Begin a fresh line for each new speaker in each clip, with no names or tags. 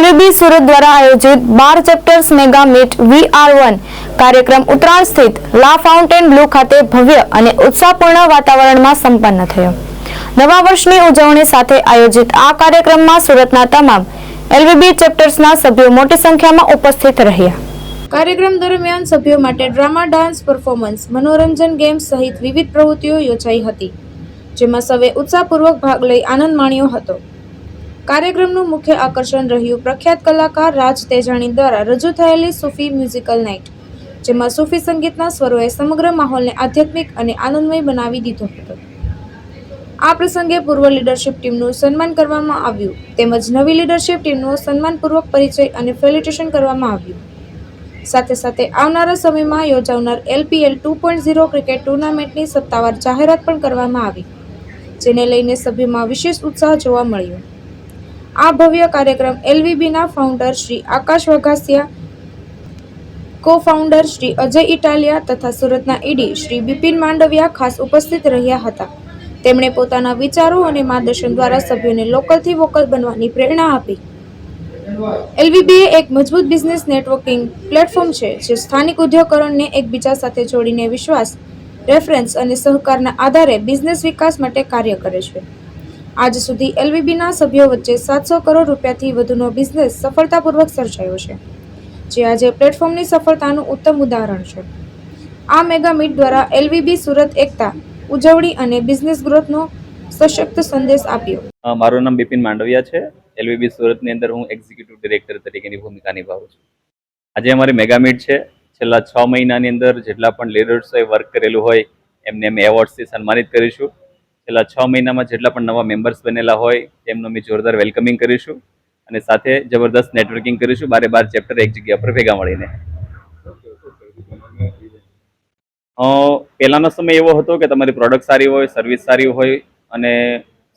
એલવીબી સુરત દ્વારા આયોજિત બાર chapters mega meet VR one કાર્યક્રમ ઉત્તરાયણ સ્થિત લા ફાઉન્ટેન બ્લુ ખાતે ભવ્ય અને ઉત્સાહપૂર્ણ વાતાવરણમાં સંપન્ન થયો. નવા વર્ષની ઉજવણી સાથે આયોજિત આ કાર્યક્રમમાં સુરતના તમામ એલવીબી ચેપ્ટર્સના સભ્યો મોટી સંખ્યામાં ઉપસ્થિત રહ્યા. કાર્યક્રમ દરમિયાન સભ્યો માટે ડ્રામા, ડાન્સ, પરફોર્મન્સ, મનોરંજન ગેમ્સ સહિત વિવિધ પ્રવૃત્તિઓ યોજાઈ હતી, જેમાં સૌએ ઉત્સાહપૂર્વક ભાગ લઈ આનંદ માણ્યો હતો. કાર્યક્રમનું મુખ્ય આકર્ષણ રહ્યું પ્રખ્યાત કલાકાર રાજ તેજાણી દ્વારા રજૂ થયેલી સૂફી મ્યુઝિકલ નાઇટ, જેમાં સૂફી સંગીતના સ્વરોએ સમગ્ર માહોલને આધ્યાત્મિક અને આનંદમય બનાવી દીધો હતો. આ પ્રસંગે પૂર્વ લીડરશિપ ટીમનું સન્માન કરવામાં આવ્યું, તેમજ નવી લીડરશિપ ટીમનો સન્માનપૂર્વક પરિચય અને ફેલિટેશન કરવામાં આવ્યું. સાથે સાથે આવનારા સમયમાં યોજાનાર LPL two point zero cricket ટુર્નામેન્ટની સત્તાવાર જાહેરાત પણ કરવામાં આવી, જેને લઈને સભ્યમાં વિશેષ ઉત્સાહ જોવા મળ્યો. આ ભવ્ય કાર્યક્રમ એલવીબીના ફાઉન્ડર શ્રી આકાશ વઘાસિયા કો ફાઉન્ડર શ્રી અજય ઇટાલિયા તથા સુરતના ઈડી શ્રી બિપિન માંડવિયા ખાસ ઉપસ્થિત રહ્યા હતા. તેમણે પોતાના વિચારો અને માર્ગદર્શન દ્વારા સભ્યોને લોકલથી વોકલ બનવાની પ્રેરણા આપી. એલવીબી એક મજબૂત બિઝનેસ નેટવર્કિંગ પ્લેટફોર્મ છે, જે સ્થાનિક ઉદ્યોગકરણને એકબીજા સાથે જોડીને વિશ્વાસ રેફરન્સ અને સહકારના આધારે બિઝનેસ વિકાસ માટે કાર્ય કરે છે. આજ સુધી એલવીબીના સભ્યો વચ્ચે સાતસો કરોડ રૂપિયાથી વધુનો બિઝનેસ સફળતાપૂર્વક સર્જાયો છે, જે આજે પ્લેટફોર્મની સફળતાનું ઉત્તમ ઉદાહરણ છે. આ મેગા મીટ દ્વારા એલવીબી સુરત એકતા, ઉજવણી અને બિઝનેસ ગ્રોથનો સશક્ત સંદેશ આપ્યો.
મારું નામ બિપિન માંડવિયા છે. એલવીબી સુરતની અંદર હું એક્ઝિક્યુટિવ ડિરેક્ટર તરીકેની ભૂમિકા નિભાવું છું. આજે અમારી મેગા મીટ છે. છેલ્લા છ મહિનાની અંદર જેટલા પણ લીડર્સોએ વર્ક કરેલું હોય, એમને અમે એવોર્ડ્સથી સન્માનિત કરીશું. છેલ્લા છ મહિનામાં જેટલા પણ નવા મેમ્બર્સ બનેલા હોય, તેમનું અમે જોરદાર વેલકમિંગ કરીશું અને સાથે જબરદસ્ત નેટવર્કિંગ કરીશું, બારે બાર ચેપ્ટર એક જગ્યા પર ભેગા મળીને. પહેલાંનો સમય એવો હતો કે તમારી પ્રોડક્ટ સારી હોય સર્વિસ સારી હોય અને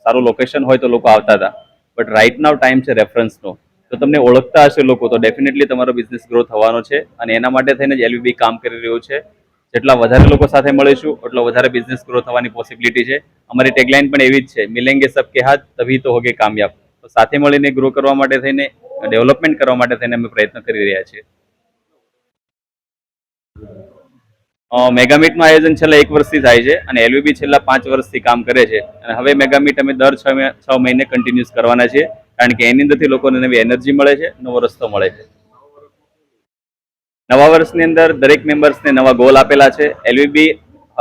સારું લોકેશન હોય તો લોકો આવતા હતા. બટ રાઇટ નાવ ટાઈમ છે રેફરન્સનો તો તમને ઓળખતા હશે લોકો તો ડેફિનેટલી તમારો બિઝનેસ ગ્રો થવાનો છે અને એના માટે થઈને જ એલવીબી કામ કરી રહ્યું છે. જેટલા વધારે લોકો સાથે મળીશું, એટલો વધારે બિઝનેસ ગ્રો થવાની પોસિબિલિટી છે. અમારી ટેગલાઇન પણ એવી જ છે, મિલેંગે સબ કે હાથ, તભી તો હોગે કામયાબ. તો સાથે મળીને ગ્રો કરવા માટે થઈને ડેવલપમેન્ટ કરવા માટે થઈને અમે પ્રયત્ન કરી રહ્યા છીએ. મેગામીટનું આયોજન છેલ્લા એક વર્ષથી થાય છે અને એલવીબી છેલ્લા પાંચ વર્ષથી કામ કરે છે. અને હવે મેગામીટ અમે દર છ મહિને કન્ટિન્યુઅસ કરવાના છીએ, કારણ કે એની અંદરથી લોકોને નવી એનર્જી મળે છે, નવો રસ્તો મળે છે. નવા વર્ષની અંદર દરેક મેમ્બર્સને નવા ગોલ આપેલા છે. એલવીબી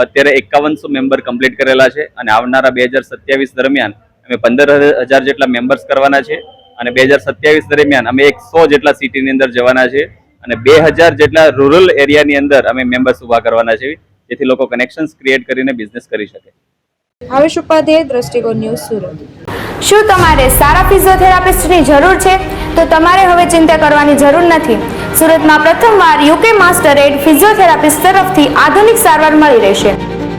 અત્યારે એકાવનસો મેમ્બર કમ્પ્લીટ કરેલા છે અને આવનારા બે હજાર સત્યાવીસ દરમિયાન અમે પંદર હજાર જેટલા મેમ્બર્સ કરવાના છે અને બે હજાર સત્યાવીસ દરમિયાન અમે એકસો જેટલા સિટીની અંદર જવાના છે અને બે હજાર જેટલા રૂરલ એરિયાની અંદર અમે મેમ્બર્સ ઊભા કરવાના છે. જેથી લોકો કનેક્શન્સ ક્રિએટ કરીને બિઝનેસ કરી શકે.
ભાવેશ ઉપાધ્યાય દ્રષ્ટિકોણ ન્યૂઝ સુરત. શું તમારે સારા ફિઝિયોથેરાપિસ્ટની જરૂર છે? તો તમારે હવે ચિંતા કરવાની જરૂર નથી. સુરતમાં પ્રથમવાર યુકે માસ્ટર એડ ફિઝિયોથેરાપિસ્ટ તરફથી આધુનિક સારવાર મળી રહેશે.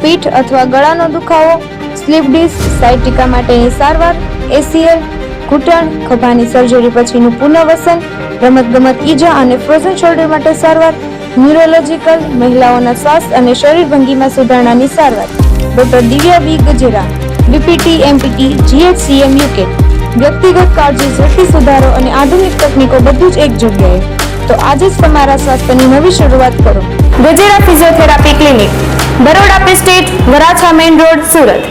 પીઠ અથવા ગળાનો દુખાવો, સ્લીપ ડિસ્ક સાઇટિકા માટેની સારવાર, એસીએલ, ઘૂંટણ, ખભાની સર્જરી પછીનું પુનઃવસન રમતગમત ઈજા અને ફ્રોઝન શોલ્ડર માટે સારવાર ન્યુરોલોજીકલ મહિલાઓના સ્વાસ્થ્ય અને શરીર ભંગીમાં સુધારણાની સારવાર. Doctor Divya B Gajera BPT MPT GHCM UK. વ્યક્તિગત કાળજી ઝડપી સુધારો અને આધુનિક તકનીકો બધું જ એક જગ્યાએ. તો આજે જ તમારા સ્વાસ્થ્યની નવી શરૂઆત કરો. ગજેરા ફિઝિયોથેરાપી ક્લિનિક, બરોડા પેસ્ટેટ વરાછા મેઇન રોડ, સુરત.